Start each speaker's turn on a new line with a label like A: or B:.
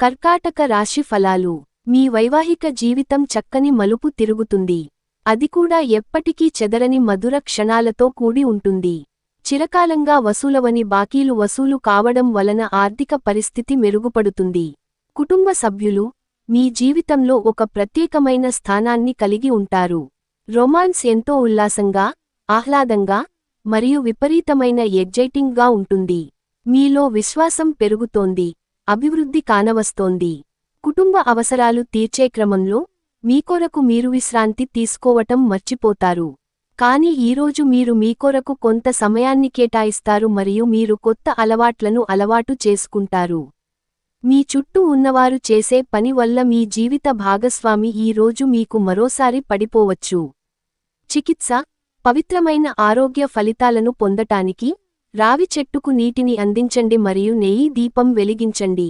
A: కర్కాటక రాశి ఫలాలు. మీ వైవాహిక జీవితం చక్కని మలుపు తిరుగుతుంది. అది కూడా ఎప్పటికీ చెదరని మధుర క్షణాలతో కూడి ఉంటుంది. చిరకాలంగా వసూలవని బాకీలు వసూలు కావడం వలన ఆర్థిక పరిస్థితి మెరుగుపడుతుంది. కుటుంబ సభ్యులు మీ జీవితంలో ఒక ప్రత్యేకమైన స్థానాన్ని కలిగి ఉంటారు. రొమాన్స్ ఎంతో ఉల్లాసంగా ఆహ్లాదంగా మరియు విపరీతమైన ఎగ్జైటింగ్గా ఉంటుంది. మీలో విశ్వాసం పెరుగుతోంది. అభివృద్ధి కానవస్తోంది. కుటుంబ అవసరాలు తీర్చే క్రమంలో మీకొరకు మీరు విశ్రాంతి తీసుకోవటం మర్చిపోతారు. కాని ఈరోజు మీరు మీకొరకు కొంత సమయాన్ని కేటాయిస్తారు మరియు మీరు కొత్త అలవాట్లను అలవాటు చేసుకుంటారు. మీ చుట్టూ ఉన్నవారు చేసే పని వల్ల మీ జీవిత భాగస్వామి ఈ రోజు మీకు మరోసారి పడిపోవచ్చు. చికిత్స పవిత్రమైన ఆరోగ్య ఫలితాలను పొందటానికి రావి చెట్టుకు నీటిని అందించండి మరియు నెయ్యి దీపం వెలిగించండి.